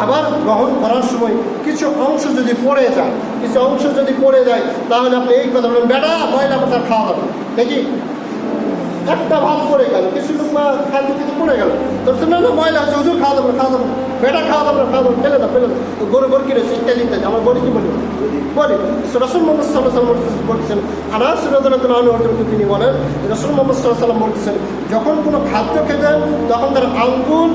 খাবার গ্রহণ করার সময় কিছু অংশ যদি পড়ে যায়, কিছু অংশ যদি পড়ে যায়, তাহলে আপনি এই কথা বলবেন, বেটা, ময়লা কথা খাওয়া হবে। দেখি, একটা ভাত পড়ে গেল, কিছু লোক খাদ্য কিছু পড়ে গেল। তো সে না না, ময়লা আছে খাওয়া দেবো খাওয়া দেবো বেটা, খাওয়া দেবো খাওয়া দেবো ফেলে দাও ফেলে দাও। গরু গরু কিনে ইত্যাদি ইত্যাদি, আমার গরু কি বলি? বলি রসুল মোহাম্মদ সাল্লাহ সাল্লাম বলতেছেন আনহু অর্জন তিনি বলেন, রসুল মোহাম্মদ সাল্লাহ সাল্লাম বলতেছেন, যখন কোনো খাদ্য খেতেন তখন তার আঙ্গুল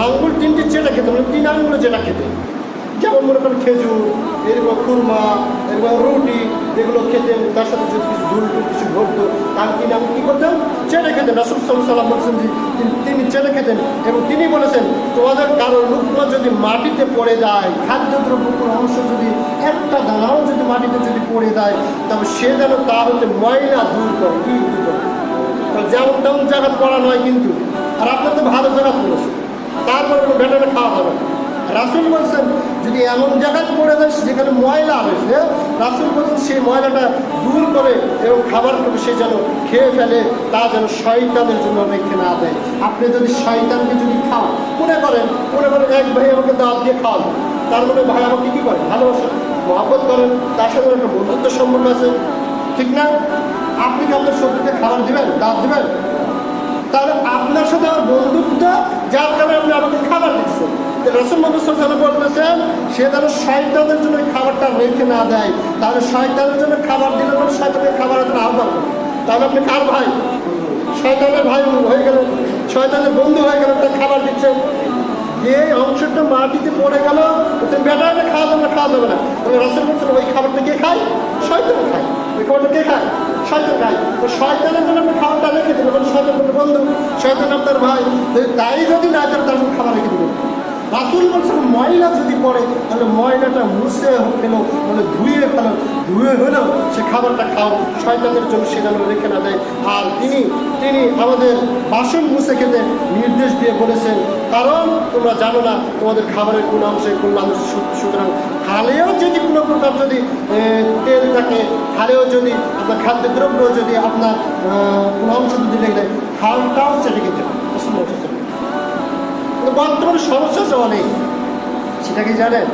আঙ্গুল তিনটি যেটা খেতে মানে তিন আঙ্গুলে যেটা খেতে। যেমন মনে করেন খেজুর এরকম খুরমা এরকম রুটি এগুলো খেতেন তার সাথে যদি কিছু ঝুল টুল, কিছু ঘটতো তার তিনি আমি কী করতেন? চেটে খেতেন। রাসুল সাল্লাম বলছেন যে, তিনি- চেটে খেতেন এবং তিনি বলেছেন, তোমাদের কারোর লুকমা যদি মাটিতে পড়ে যায়, খাদ্যদ্রব্য কোনো অংশ যদি একটা দানাও যদি মাটিতে যদি পড়ে যায়, তবে সে যেন তা হতে ময়লা দূর করে। কি দূর করে? যেমন তেমন জায়গা পড়া নয় কিন্তু। আর আপনার তো ভালো জায়গা পড়েছে। তারপরে বেটারে খাওয়া হবে। রাসুল বলছেন, যদি এমন জায়গায় পড়ে যায় যেখানে ময়লা হয়েছে, রাসুল বলছেন সেই ময়লাটা দূর করে এবং খাবারটুকু সে যেন খেয়ে ফেলে, তা যেন শয়তানের জন্য রেখে না দেয়। আপনি যদি শয়তানকে যদি খাওয়ান, মনে করেন মনে করেন এক ভাই আমাকে দাঁত দিয়ে খাওয়ান তার মানে ভাই আমাকে কী করে? ভালোবাসেন মহাব্বত করেন, তার সাথে একটা বন্ধুত্ব সম্পর্ক আছে। ঠিক না? আপনি কি আপনার শত্রুকে খাবার দিবেন, দাঁত দিবেন? তাহলে আপনার সাথে আমার বন্ধুত্ব, যার কারণে আপনি আমাকে খাবার দিচ্ছেন। সাল্লাম বলতেছেন, সে যেন শয়তানের জন্য খাবারটা রেখে না দেয়, তাহলে শয়তানের জন্য খাবার দিলে মানে শয়তানের খাবার আপনি আহ্বান তাহলে আপনি কার ভাই? শয়তানের ভাই হয়ে গেলেন শয়তানের বন্ধু হয়ে গেলেন তার খাবার দিচ্ছেন যে অংশটা মাটিতে পড়ে গেল বেটারে খাওয়া যাবে না, খাওয়া যাবে না। তবে রসুল বলছেন, ওই খাবারটা কে খায়? শয়তান খায়। ওই খাবারটা কে খায়? শয়তান খায়। তো শয়তানের জন্য আপনি খাবারটা রেখে দেবেন। বন্ধু, শয়তান আপনার ভাই তাই যদি না করে তার খাবার রেখে দেবেন রাসুল বলছেন, ময়লা যদি পড়ে, তাহলে ময়লাটা মুছে ফেলো মানে ধুয়ে ফেলো। ধুয়ে হলেও সে খাবারটা খাও। শয়তানের জন্য সে যেন রেখে না দেয়। আর তিনি তিনি আমাদের বাসন মুছে খেতে নির্দেশ দিয়ে বলেছেন, কারণ তোমরা জানো না, তোমাদের খাবারের কোন অংশে কোন সু- সুতরাং খালেও যদি কোনো প্রকার যদি তেল থাকে, খালেও যদি আপনার খাদ্যদ্রব্য যদি আপনার কোনো অংশ যদি লেগে যায় রাসূল বলছেন। কিন্তু। বর্তমানে সমস্যা আছে অনেক সেটা কি জানেন?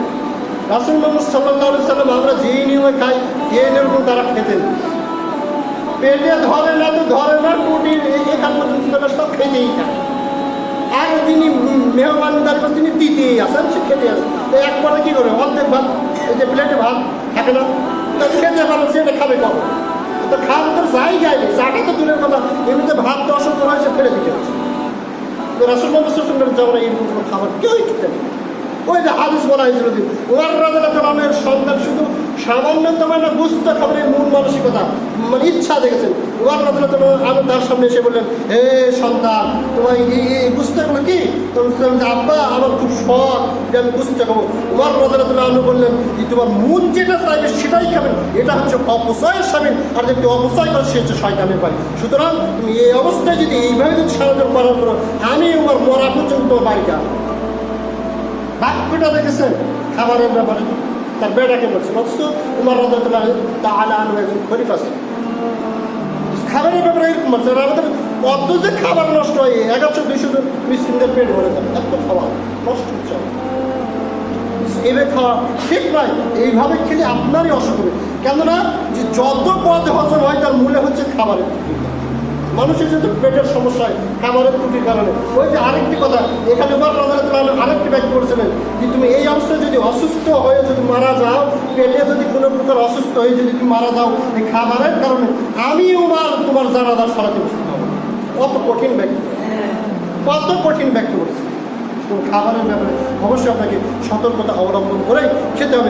রাসুল মোহাম্মদ সাল্লাহ সাল্লাম আমরা যেই নিয়মে খাই এই নিয়ম তারা খেতেন। পেটে ধরে না তো ধরে না টুটি এখান পর্যন্ত সব খেতেই থাকে আর তিনি মেহমানদার করে তিনি দিতেই আসেন সে খেতে আসেন তো একবারে কী করে? অর্ধেক ভাত, এই যে প্লেটে ভাত থাকে না খেতে পারো সেটা খাবে কখন? তো খাওয়ার তো জায়গায় নেই চাটা তো দূরের কথা। এমনিতে ভাত তো অসুস্থ হয়েছে ফেলে দিতে হচ্ছে তো রাসুল মোহাম্মদ সাল্লামের আমরা এইরকম কোনো খাবার কেউই খেতে নেই ওই যে হাদিস বলা হয়েছিল যে ওয়ার রাজার সন্তান শুধু সামান্যতম একটা বুঝতে খাবারের মূল মানসিকতা মানে ইচ্ছা দেখেছেন। ওয়ার রাজার আমি তার সামনে এসে বললেন, হে সন্তান, তোমার এই বুঝতেগুলো কি? যে আব্বা, আমার খুব শখ যে আমি বুঝতে খাব ওয়ার রাজার আমি বললেন যে তোমার মন যেটা চাইবে সেটাই খাবেন। এটা হচ্ছে অপচয়ের সামিল আর যদি অপচয় করে, সে হচ্ছে শয়তানের বাড়ি সুতরাং তুমি এই অবস্থায় যদি এইভাবে যদি সারাজন পালন করো, আমি আমার মরা পর্যন্ত বাড়ি যাব। বাক্যটা দেখেছেন? খাবারের ব্যাপারে। তার বেটাকে বলছে, অথচ উমার রাজাতুল্লাহ তাহলে আনু একজন খরিফ আছে খাবারের ব্যাপারে এরকম বলছে, আর আমাদের কত যে খাবার নষ্ট হয় এগারোশো দুইশো জন মিসকিনদের পেট ভরে যায়। এত খাবার, নষ্ট হচ্ছে এভাবে খাওয়া ঠিক নয় এইভাবে খেলে আপনারই অসুখ হবে। কেননা যে যত পদ হজম হয় তার মূলে হচ্ছে খাবারের মানুষের যেহেতু পেটের সমস্যা হয় খাবারের ত্রুটির কারণে। ওই যে আরেকটি কথা এখানে আরেকটি ব্যাখ্যা করেছিলেন যে তুমি এই অবস্থায় যদি অসুস্থ হয়ে যদি মারা যাও পেটে যদি কোনো প্রকার অসুস্থ হয়ে যদি তুমি মারা যাও এই খাবারের কারণে আমি উমার তোমার জানাজার সরাতে বসতে হবে। কত কঠিন ব্যাখ্যা কত কঠিন ব্যাখ্যা করেছে তো খাবারের ব্যাপারে অবশ্যই আপনাকে সতর্কতা অবলম্বন করে খেতে হবে।